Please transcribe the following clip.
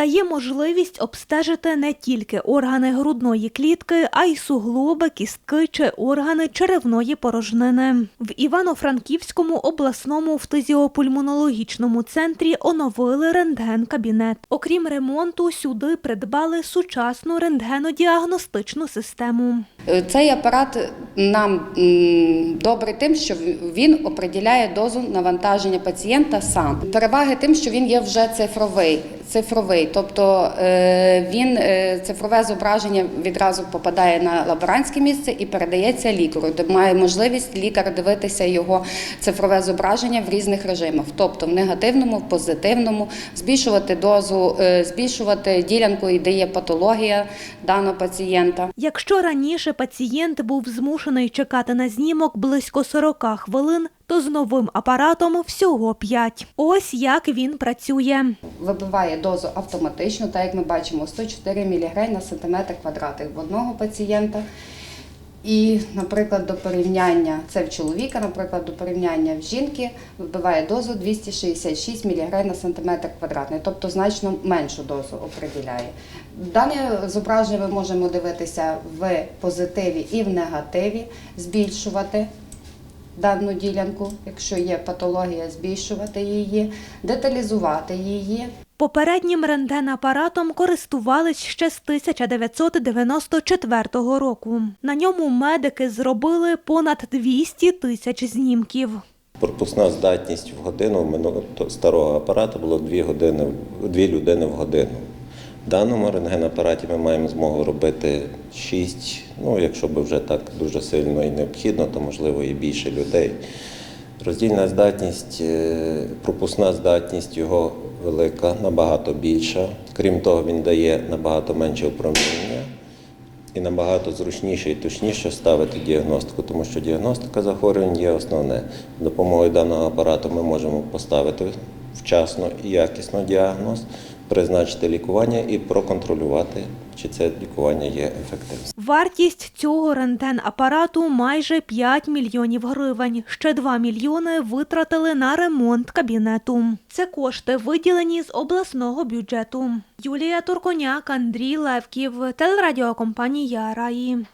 дає можливість обстежити не тільки органи грудної клітки, а й суглоби, кістки чи органи черевної порожнини. В Івано-Франківському обласному фтизіопульмонологічному центрі оновили рентген-кабінет. Окрім ремонту, сюди придбали сучасну рентгенодіагностичну систему. Е, Цей апарат нам м, добрий тим, що він определяє дозу навантаження пацієнта сам. Переваги тим, що він є вже цифровий. Цифровий, тобто е, він е, цифрове зображення відразу попадає на лаборантське місце і передається лікарю, де має можливість лікар дивитися його цифрове зображення в різних режимах, тобто в негативному, в позитивному, збільшувати дозу, е, збільшувати ділянку, де є патологія даного пацієнта. Якщо раніше пацієнт був змушений чекати на знімок близько 40 хвилин, то з новим апаратом всього 5. Ось як він працює. вибиває дозу автоматично, так як ми бачимо, 104 мг на сантиметр квадратний в одного пацієнта. І, наприклад, до порівняння це в чоловіка, наприклад, до порівняння в жінки вбиває дозу 266 мг на сантиметр квадратний, тобто значно меншу дозу оприділяє. Дане зображення ми можемо дивитися в позитиві і в негативі, збільшувати дану ділянку, якщо є патологія, збільшувати її, деталізувати її. Попереднім рентген-апаратом користувались ще з 1994 року. На ньому медики зробили понад 200 тисяч знімків. Пропускна здатність в годину старого апарату було 2 години, 2 людини в годину. В даному рентгенапараті ми маємо змогу робити 6, ну якщо б вже так дуже сильно і необхідно, то можливо і більше людей. Роздільна здатність, е, пропускна здатність його велика, набагато більша. Крім того, він дає набагато менше опромінення і набагато зручніше і точніше ставити діагностику, тому що діагностика захворювань є основне. За допомогою даного апарату ми можемо поставити вчасно і якісно діагноз, призначити лікування і проконтролювати, чи це лікування є ефективним. Вартість цього рентген-апарату майже 5 мільйонів гривень. Ще 2 мільйони витратили на ремонт кабінету. Це кошти виділені з обласного бюджету. Юлія Турконяк, Андрій Левків, телерадіокомпанія Раї.